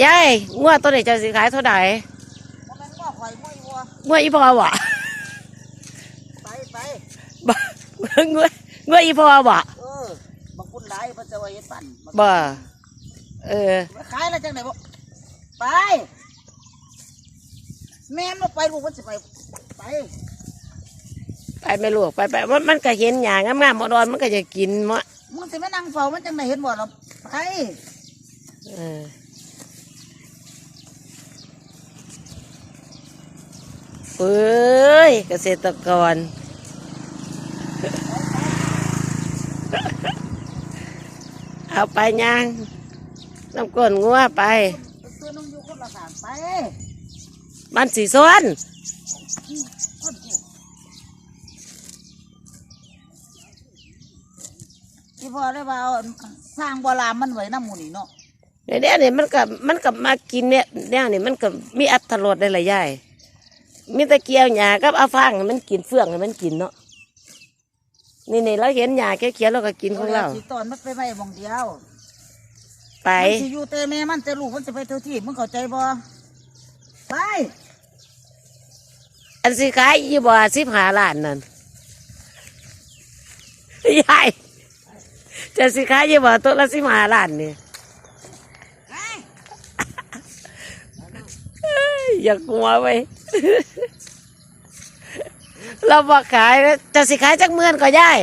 ยายงวดตัวไหนจะสิขายเท่าไหร่บ่แม่นว่าข่อยบ่วัวงวดอีพอบ่ไปไปบ่งวดงวดอีพอบ่เออบักคุณหลายเพิ่นจะว่าเฮ็ดปั่นบ่เออขายแล้วจังไดบ่ไป แม่นบ่ไปลูกมันสิไปไปไปไม่ลูกไปไปมันมันก็เห็นหยางงามๆบ่ดอนมันก็จะกินมะมึงสิมานั่งเฝ้ามันจังไดเห็นบ่ล่ะไปเออ เอ้ยเกษตรกร เอาไปย่างน้ำก้นงัวไปไปซื้อน้องอยู่คนละสามไปมันสีซ้อนคนกูที่พ่อได้ว่าเอาสร้างบ่ลามมันไว้นำหมู่นี่เนาะเดี๋ยวนี้มันก็มันก็มากินเนี่ยเนี่ยนี่มันก็มีอัตรสได้หลายอย่าง มีตะเกียวหยากับเอาฟางให้มันกินเฟื่องให้มันกินเนาะนี่นี่เราเห็นหยาเขียวๆเราก็กินของเราสิตอนมันไปไว้หมองเดียวไป มันสิอยู่แต่แม่มันแต่ลูกมันจะไปเท่าที่มึงเข้าใจบ่ไปอันสิขายยี่บ่สิบหาล้านนั่นยายจะสิขายยี่บ่ตัวละสิบหาล้านนี่ไปเอ้ยอยากหัวไว้ เราบอกขายจะสิขายจักเมื่อนก็ยาย